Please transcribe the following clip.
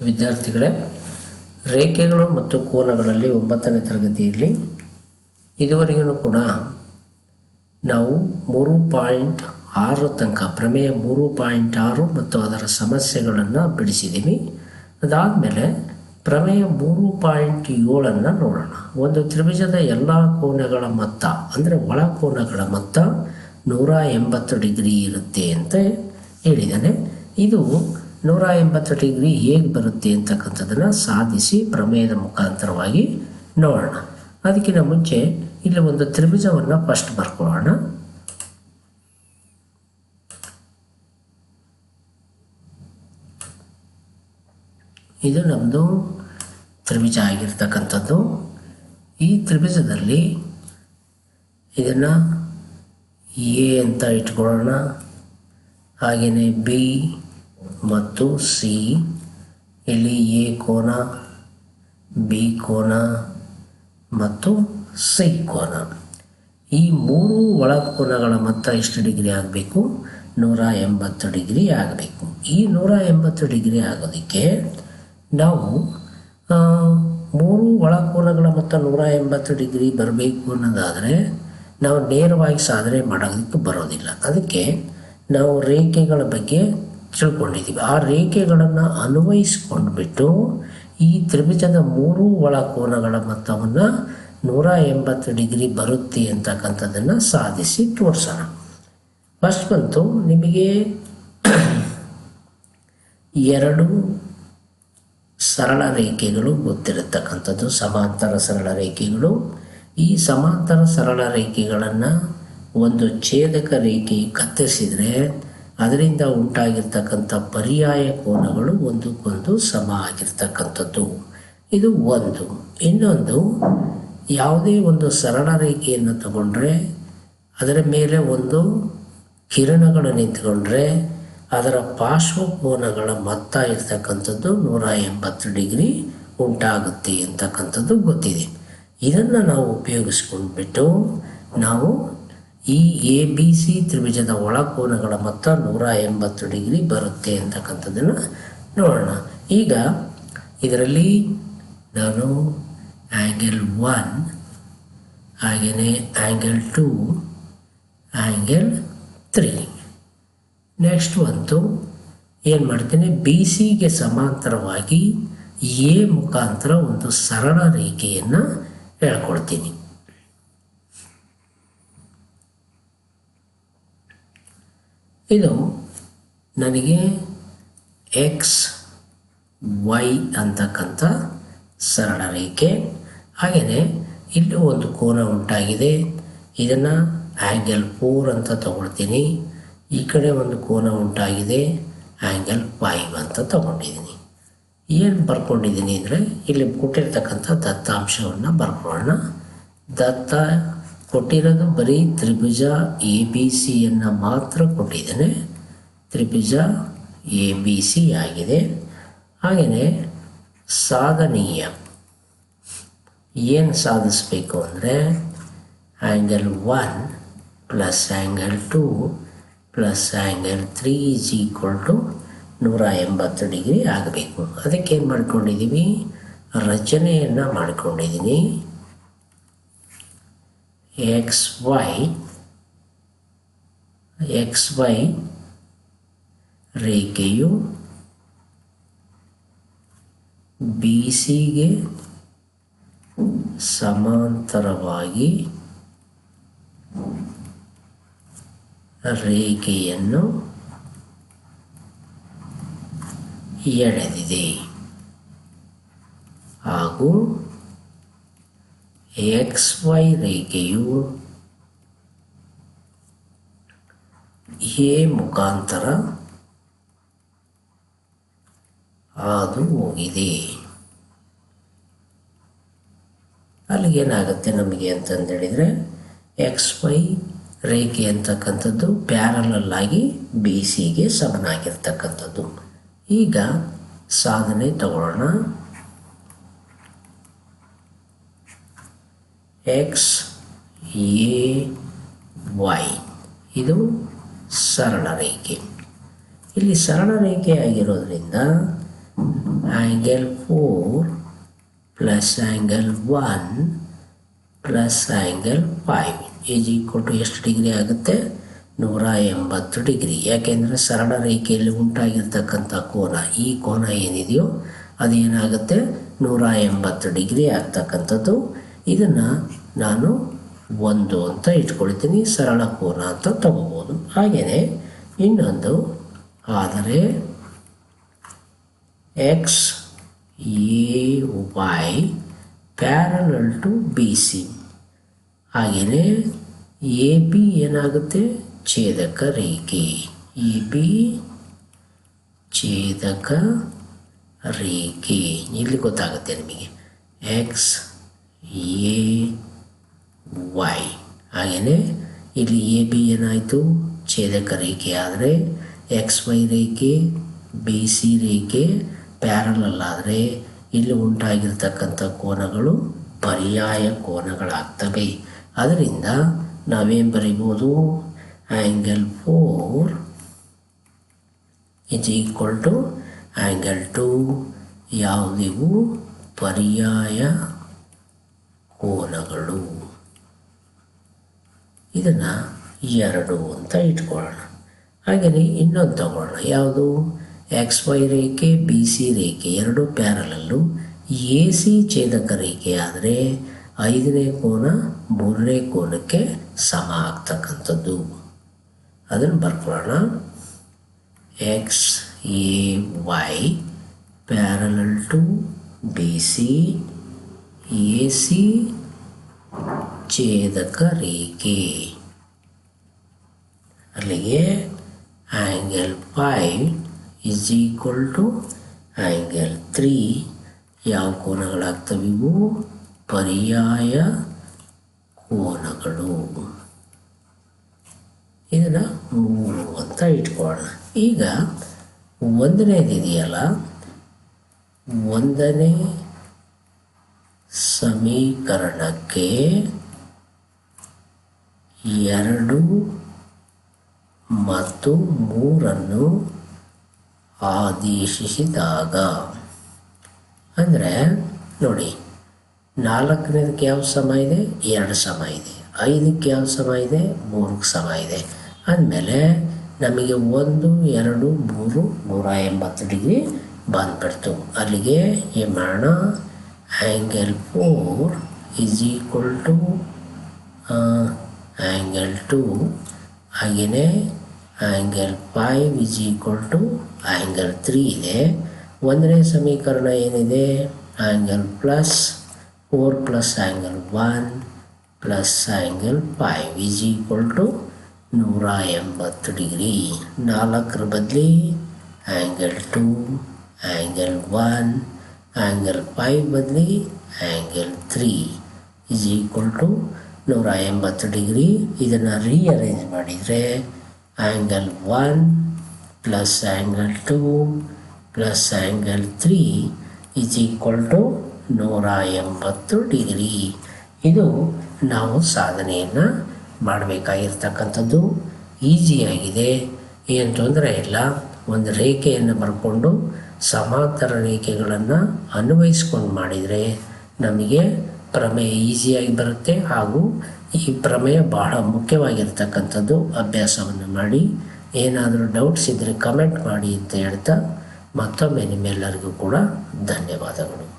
ವಿದ್ಯಾರ್ಥಿಗಳೇ, ರೇಖೆಗಳು ಮತ್ತು ಕೋನಗಳಲ್ಲಿ ಒಂಬತ್ತನೇ ತರಗತಿಯಲ್ಲಿ ಇದುವರೆಗೂ ಕೂಡ ನಾವು ಮೂರು ಪಾಯಿಂಟ್ ಆರು ತನಕ, ಪ್ರಮೇಯ ಮೂರು ಪಾಯಿಂಟ್ ಆರು ಮತ್ತು ಅದರ ಸಮಸ್ಯೆಗಳನ್ನು ಬಿಡಿಸಿದ್ದೀವಿ ಅದಾದಮೇಲೆ ಪ್ರಮೇಯ ಮೂರು ಪಾಯಿಂಟ್ ಏಳನ್ನು ನೋಡೋಣ. ಒಂದು ತ್ರಿಭುಜದ ಎಲ್ಲ ಕೋನಗಳ ಮೊತ್ತ ಅಂದರೆ ಒಳ ಕೋನಗಳ ಮೊತ್ತ ನೂರ ಎಂಬತ್ತು ಡಿಗ್ರಿ ಇರುತ್ತೆ ಅಂತ ಹೇಳಿದ್ದಾನೆ. ಇದು ನೂರ ಎಂಬತ್ತು ಡಿಗ್ರಿ ಹೇಗೆ ಬರುತ್ತೆ ಅಂತಕ್ಕಂಥದ್ದನ್ನು ಸಾಧಿಸಿ ಪ್ರಮೇಯದ ಮುಖಾಂತರವಾಗಿ ನೋಡೋಣ. ಅದಕ್ಕಿಂತ ಮುಂಚೆ ಇಲ್ಲಿ ಒಂದು ತ್ರಿಭುಜವನ್ನು ಫಸ್ಟ್ ಬರ್ಕೊಳ್ಳೋಣ. ಇದು ನಮ್ಮದು ತ್ರಿಭುಜ ಆಗಿರ್ತಕ್ಕಂಥದ್ದು. ಈ ತ್ರಿಭುಜದಲ್ಲಿ ಇದನ್ನು ಎ ಅಂತ ಇಟ್ಕೊಳ್ಳೋಣ. ಹಾಗೆಯೇ ಬಿ ಮತ್ತು ಸಿ ಇಲ್ಲಿ ಎ ಕೋನ ಬಿ ಕೋನ ಮತ್ತು ಸಿ ಕೋನ ಈ ಮೂರು ಒಳ ಕೋನಗಳ ಮೊತ್ತ ಎಷ್ಟು ಡಿಗ್ರಿ ಆಗಬೇಕು? ನೂರ ಎಂಬತ್ತು ಡಿಗ್ರಿ ಆಗಬೇಕು. ಈ ನೂರ ಎಂಬತ್ತು ಡಿಗ್ರಿ ಆಗೋದಕ್ಕೆ ನಾವು ಮೂರು ಒಳ ಕೋನಗಳ ಮೊತ್ತ ನೂರ ಎಂಬತ್ತು ಡಿಗ್ರಿ ಬರಬೇಕು ಅನ್ನೋದಾದರೆ ನಾವು ನೇರವಾಗಿ ಸಾಧನೆ ಮಾಡೋದಕ್ಕೆ ಬರೋದಿಲ್ಲ. ಅದಕ್ಕೆ ನಾವು ರೇಖೆಗಳ ಬಗ್ಗೆ ತಿಳ್ಕೊಂಡಿದ್ದೀವಿ ಆ ರೇಖೆಗಳನ್ನು ಅನ್ವಯಿಸ್ಕೊಂಡ್ಬಿಟ್ಟು ಈ ತ್ರಿಭುಜದ ಮೂರು ಒಳ ಕೋನಗಳ ಮೊತ್ತವನ್ನು ನೂರ ಎಂಬತ್ತು ಡಿಗ್ರಿ ಬರುತ್ತೆ ಅಂತಕ್ಕಂಥದ್ದನ್ನು ಸಾಧಿಸಿ ತೋರಿಸೋಣ. ಫಸ್ಟ್ ಬಂತು ನಿಮಗೆ ಎರಡು ಸರಳ ರೇಖೆಗಳು ಗೊತ್ತಿರತಕ್ಕಂಥದ್ದು. ಸಮಾಂತರ ಸರಳ ರೇಖೆಗಳು. ಈ ಸಮಾಂತರ ಸರಳ ರೇಖೆಗಳನ್ನು ಒಂದು ಛೇದಕ ರೇಖೆ ಕತ್ತರಿಸಿದರೆ ಅದರಿಂದ ಉಂಟಾಗಿರ್ತಕ್ಕಂಥ ಪರ್ಯಾಯ ಕೋನಗಳು ಒಂದಕ್ಕೊಂದು ಸಮ ಆಗಿರ್ತಕ್ಕಂಥದ್ದು. ಇದು ಒಂದು. ಇನ್ನೊಂದು, ಯಾವುದೇ ಒಂದು ಸರಳ ರೇಖೆಯನ್ನು ತಗೊಂಡ್ರೆ, ಅದರ ಮೇಲೆ ಒಂದು ಕಿರಣಗಳು ನಿಂತ್ಕೊಂಡ್ರೆ, ಅದರ ಪಾರ್ಶ್ವಕೋನಗಳ ಮೊತ್ತ ಇರ್ತಕ್ಕಂಥದ್ದು ನೂರ ಎಂಬತ್ತು ಡಿಗ್ರಿ ಉಂಟಾಗುತ್ತೆ ಅಂತಕ್ಕಂಥದ್ದು ಗೊತ್ತಿದೆ. ಇದನ್ನು ನಾವು ಉಪಯೋಗಿಸ್ಕೊಂಡ್ಬಿಟ್ಟು, ನಾವು ಈ ಎ ಬಿ ಸಿ ತ್ರಿಭುಜದ ಒಳಕೋನಗಳ ಮೊತ್ತ ನೂರ ಎಂಬತ್ತು ಡಿಗ್ರಿ ಬರುತ್ತೆ ಅಂತಕ್ಕಂಥದ್ದನ್ನು ನೋಡೋಣ. ಈಗ ಇದರಲ್ಲಿ ನಾನು ಆ್ಯಂಗಲ್ ಒನ್ ಹಾಗೆಯೇ angle two angle three next ಒಂದು ಏನು ಮಾಡ್ತೀನಿ? ಬಿ ಸಿಗೆ ಸಮಾಂತರವಾಗಿ ಎ ಮುಖಾಂತರ ಒಂದು ಸರಳ ರೇಖೆಯನ್ನು ಹೇಳ್ಕೊಳ್ತೀನಿ. ಇದು ನನಗೆ ಎಕ್ಸ್ ವೈ ಅಂತಕ್ಕಂಥ ಸರಳ ರೇಖೆ. ಹಾಗೆಯೇ ಇಲ್ಲೂ ಒಂದು ಕೋನ ಉಂಟಾಗಿದೆ. ಇದನ್ನು ಆ್ಯಂಗಲ್ ಫೋರ್ ಅಂತ ತಗೊಳ್ತೀನಿ. ಈ ಕಡೆ ಒಂದು ಕೋನ ಉಂಟಾಗಿದೆ. ಆ್ಯಂಗಲ್ ಫೈವ್ ಅಂತ ತಗೊಂಡಿದ್ದೀನಿ. ಏನು ಬರ್ಕೊಂಡಿದ್ದೀನಿ ಅಂದರೆ ಇಲ್ಲಿ ಕೊಟ್ಟಿರ್ತಕ್ಕಂಥ ದತ್ತಾಂಶವನ್ನು ಬರ್ಕೊಳ್ಳೋಣ. ದತ್ತ ಕೊಟ್ಟಿರೋದು ಬರೀ ತ್ರಿಭುಜ ಎ ಬಿ ಸಿಯನ್ನು ಮಾತ್ರ ಕೊಟ್ಟಿದ್ದೇನೆ. ತ್ರಿಭುಜ ಎ ಬಿ ಸಿ ಆಗಿದೆ. ಹಾಗೆಯೇ ಸಾಧನೀಯ ಏನು ಸಾಧಿಸಬೇಕು ಅಂದರೆ angle one plus angle two plus angle three is equal to ನೂರ ಎಂಬತ್ತು ಡಿಗ್ರಿ ಆಗಬೇಕು. ಅದಕ್ಕೆ ಏನು ಮಾಡ್ಕೊಂಡಿದ್ದೀವಿ ರಚನೆಯನ್ನು ಮಾಡ್ಕೊಂಡಿದ್ದೀನಿ xy ವೈ ರೇಖೆಯು ಬಿ ಸಿಗೆ ಸಮಾಂತರವಾಗಿ ರೇಖೆಯನ್ನು ಎಳೆದಿದೆ. ಹಾಗೂ ಎಕ್ಸ್ ವೈ ರೇಖೆಯು ಎ ಮುಖಾಂತರ ಹಾದು ಹೋಗಿದೆ. ಅಲ್ಲಿಗೇನಾಗುತ್ತೆ ನಮಗೆ ಅಂತಂದೇಳಿದರೆ ಎಕ್ಸ್ ವೈ ರೇಖೆ ಅಂತಕ್ಕಂಥದ್ದು ಪ್ಯಾರಲಲ್ಲಾಗಿ ಬಿ ಸಿಗೆ ಸಮನಾಗಿರ್ತಕ್ಕಂಥದ್ದು. ಈಗ ಸಾಧನೆ ತಗೊಳ್ಳೋಣ. ಎಕ್ಸ್ ಎ ವೈ ಇದು ಸರಳ ರೇಖೆ. ಇಲ್ಲಿ ಸರಳ ರೇಖೆ ಆಗಿರೋದ್ರಿಂದ angle four plus angle one plus angle five is equal to ಎಷ್ಟು ಡಿಗ್ರಿ ಆಗುತ್ತೆ? ನೂರ ಎಂಬತ್ತು ಡಿಗ್ರಿ. ಯಾಕೆಂದರೆ ಸರಳ ರೇಖೆಯಲ್ಲಿ ಉಂಟಾಗಿರ್ತಕ್ಕಂಥ ಕೋನ, ಈ ಕೋನ ಏನಿದೆಯೋ ಅದೇನಾಗುತ್ತೆ? ನೂರ ಎಂಬತ್ತು ಡಿಗ್ರಿ ಆಗ್ತಕ್ಕಂಥದ್ದು. ಇದನ್ನು ನಾನು ಒಂದು ಅಂತ ಇಟ್ಕೊಳ್ತೀನಿ, ಸರಳ ಕೋನ ಅಂತ ತಗೋಬೋದು. ಹಾಗೆಯೇ ಇನ್ನೊಂದು, ಆದರೆ X A Y parallel to B C ಹಾಗೆಯೇ ಎ ಬಿ ಏನಾಗುತ್ತೆ? ಛೇದಕ ರೇಖೆ. ಎ ಬಿ ಛೇದಕ ರೇಖೆ. ಇಲ್ಲಿ ಗೊತ್ತಾಗುತ್ತೆ ನಿಮಗೆ. ಎಕ್ಸ್ ಎ ವೈ ಹಾಗೆಯೇ ಇಲ್ಲಿ ಎ ಬಿ ಏನಾಯಿತು? ಛೇದಕ ರೇಖೆ ಆದರೆ ಎಕ್ಸ್ ವೈ ರೇಖೆ ಬಿ ಸಿ ರೇಖೆ ಪ್ಯಾರಲಲ್ ಆದರೆ ಇಲ್ಲಿ ಉಂಟಾಗಿರ್ತಕ್ಕಂಥ ಕೋನಗಳು ಪರ್ಯಾಯ ಕೋನಗಳಾಗ್ತವೆ. ಅದರಿಂದ ನಾವೇನು ಬರಿಬೋದು? Angle four is equal to angle two ಯಾವುದಿವು ಪರ್ಯಾಯ ಕೋನಗಳು. ಇದನ್ನು ಎರಡು ಅಂತ ಇಟ್ಕೊಳ್ಳೋಣ. ಹಾಗೆಯೇ ಇನ್ನೊಂದು ತಗೊಳ್ಳೋಣ. ಯಾವುದು? ಎಕ್ಸ್ ವೈ ರೇಖೆ ಬಿ ಸಿ ರೇಖೆ ಎರಡು ಪ್ಯಾರಲಲ್ಲು. ಎ ಸಿ ಛೇದಕ ರೇಖೆ ಆದರೆ ಐದನೇ ಕೋನ ಮೂರನೇ ಕೋನಕ್ಕೆ ಸಮ ಆಗ್ತಕ್ಕಂಥದ್ದು. ಅದನ್ನು ಬರ್ಕೊಳ್ಳೋಣ. X A Y parallel to B C A C ಛೇದಕ ರೇಖೆ. ಅಲ್ಲಿಗೆ angle five is equal to angle three ಯಾವ ಕೋನಗಳಾಗ್ತವೆ ಇವು? ಪರ್ಯಾಯ ಕೋನಗಳು. ಇದನ್ನು ಮೂರು ಅಂತ ಇಟ್ಕೊಳ್ಳೋಣ. ಈಗ ಒಂದನೇದಿದೆಯಲ್ಲ? ಒಂದನೇ ಸಮೀಕರಣಕ್ಕೆ ಎರಡು ಮತ್ತು ಮೂರನ್ನು ಆದೇಶಿಸಿದಾಗ, ಅಂದರೆ ನೋಡಿ, ನಾಲ್ಕನೇದಕ್ಕೆ ಯಾವ ಸಮ ಇದೆ? ಎರಡು ಸಮ ಇದೆ. ಐದಕ್ಕೆ ಯಾವ ಸಮ ಇದೆ? ಮೂರಕ್ಕೆ ಸಮ ಇದೆ. ಅಂದಮೇಲೆ ನಮಗೆ ಒಂದು, ಎರಡು, ಮೂರು ನೂರ ಎಂಬತ್ತು ಡಿಗ್ರಿ ಬಂದ್ಬಿಡ್ತು. ಅಲ್ಲಿಗೆ ಏನು ಮಾಡೋಣ? Angle four is equal to angle two ಹಾಗೆಯೇ angle five is equal to angle three ಇದೆ. ಒಂದನೇ ಸಮೀಕರಣ ಏನಿದೆ? Angle plus four plus angle one plus angle five is equal to ನೂರ ಎಂಬತ್ತು ಡಿಗ್ರಿ. ನಾಲ್ಕರ ಬದಲಿ angle two angle one angle five ಬದಲಿ angle three is equal to ನೂರ ಎಂಬತ್ತು ಡಿಗ್ರಿ. ಇದನ್ನು ರೀಅರೇಂಜ್ ಮಾಡಿದರೆ angle one plus angle two plus angle three is equal to ನೂರ ಎಂಬತ್ತು ಡಿಗ್ರಿ. ಇದು ನಾವು ಸಾಧನೆಯನ್ನು ಮಾಡಬೇಕಾಗಿರ್ತಕ್ಕಂಥದ್ದು. ಈಸಿಯಾಗಿದೆ. ಏನು ತೊಂದರೆ ಇಲ್ಲ. ಒಂದು ರೇಖೆಯನ್ನು ಬರ್ಕೊಂಡು ಸಮಾಂತರ ರೇಖೆಗಳನ್ನು ಅನ್ವಯಿಸ್ಕೊಂಡು ಮಾಡಿದರೆ ನಮಗೆ ಪ್ರಮೇಯ ಈಸಿಯಾಗಿ ಬರುತ್ತೆ ಹಾಗೂ ಈ ಪ್ರಮೇಯ ಬಹಳ ಮುಖ್ಯವಾಗಿರ್ತಕ್ಕಂಥದ್ದು ಅಭ್ಯಾಸವನ್ನು ಮಾಡಿ. ಏನಾದರೂ ಡೌಟ್ಸ್ ಇದ್ದರೆ ಕಮೆಂಟ್ ಮಾಡಿ ಅಂತ ಹೇಳ್ತಾ ಮತ್ತೊಮ್ಮೆ ನಿಮ್ಮೆಲ್ಲರಿಗೂ ಕೂಡ ಧನ್ಯವಾದಗಳು.